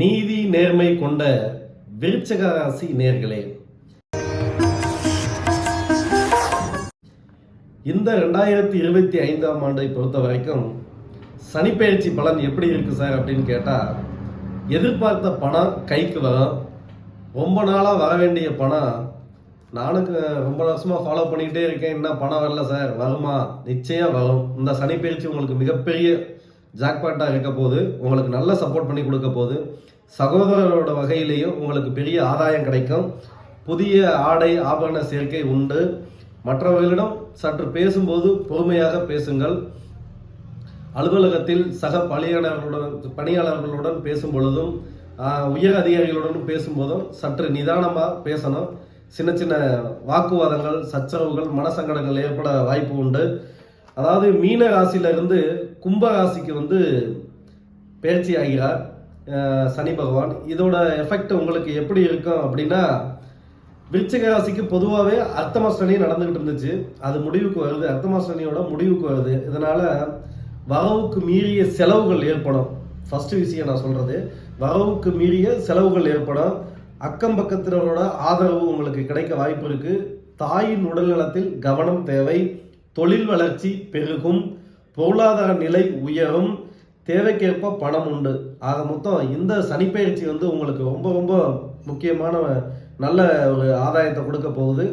நீதி நேர்மை கொண்ட விருச்சக ராசி நேர்களே. இந்த ரெண்டாயிரத்தி இருபத்தி ஐந்தாம் ஆண்டை பொறுத்த வரைக்கும் சனிப்பெயர்ச்சி பலன் எப்படி இருக்கு சார் அப்படின்னு கேட்டால் எதிர்பார்த்த பணம் கைக்கு வரும். ரொம்ப நாளாக வர வேண்டிய பணம் நானும் ரொம்ப வருஷமாக ஃபாலோ பண்ணிக்கிட்டே இருக்கேன். என்ன பணம் வரல சார். வருமா? நிச்சயம் வரும். இந்த சனிப்பெயர்ச்சி உங்களுக்கு மிகப்பெரிய ஜாக்பாட்டாக இருக்க போது உங்களுக்கு நல்ல சப்போர்ட் பண்ணி கொடுக்க போகுது சகோதரரோட வகையிலேயும் உங்களுக்கு பெரிய ஆதாயம் கிடைக்கும். புதிய ஆடை ஆபரண சேர்க்கை உண்டு. மற்றவர்களிடம் சற்று பேசும்போது பொறுமையாக பேசுங்கள். அலுவலகத்தில் சக பணியாளர்களுடன் பணியாளர்களுடன் பேசும் பொழுதும் உயர் அதிகாரிகளுடன் பேசும்போதும் சற்று நிதானமாக பேசணும். சின்ன சின்ன வாக்குவாதங்கள் சச்சரவுகள் மனசங்கடங்கள் ஏற்பட வாய்ப்பு உண்டு. அதாவது மீன ராசியிலிருந்து கும்ப ராசிக்கு வந்து பயிற்சி ஆகிறார் சனி பகவான். இதோட எஃபெக்ட் உங்களுக்கு எப்படி இருக்கும் அப்படின்னா விருச்சிக ராசிக்கு பொதுவாகவே அர்த்தம நடந்துக்கிட்டு நடந்துகிட்டு இருந்துச்சு. அது முடிவுக்கு வருது. அர்த்தம முடிவுக்கு வருது. இதனால் வரவுக்கு மீறிய செலவுகள் ஏற்படும். ஃபஸ்ட்டு விஷயம் நான் சொல்கிறது வரவுக்கு மீறிய செலவுகள் ஏற்படும். அக்கம் பக்கத்தினரோட ஆதரவு உங்களுக்கு கிடைக்க வாய்ப்பு இருக்குது தாயின் உடல்நலத்தில் கவனம் தேவை. தொழில் வளர்ச்சி பெருகும் பொருளாதார நிலை உயரும் தேவைக்கேற்ப பணம் உண்டு. ஆக மொத்தம் இந்த சனிப்பயிற்சி வந்து உங்களுக்கு ரொம்ப ரொம்ப முக்கியமான நல்ல ஒரு ஆதாயத்தை கொடுக்க போகுது.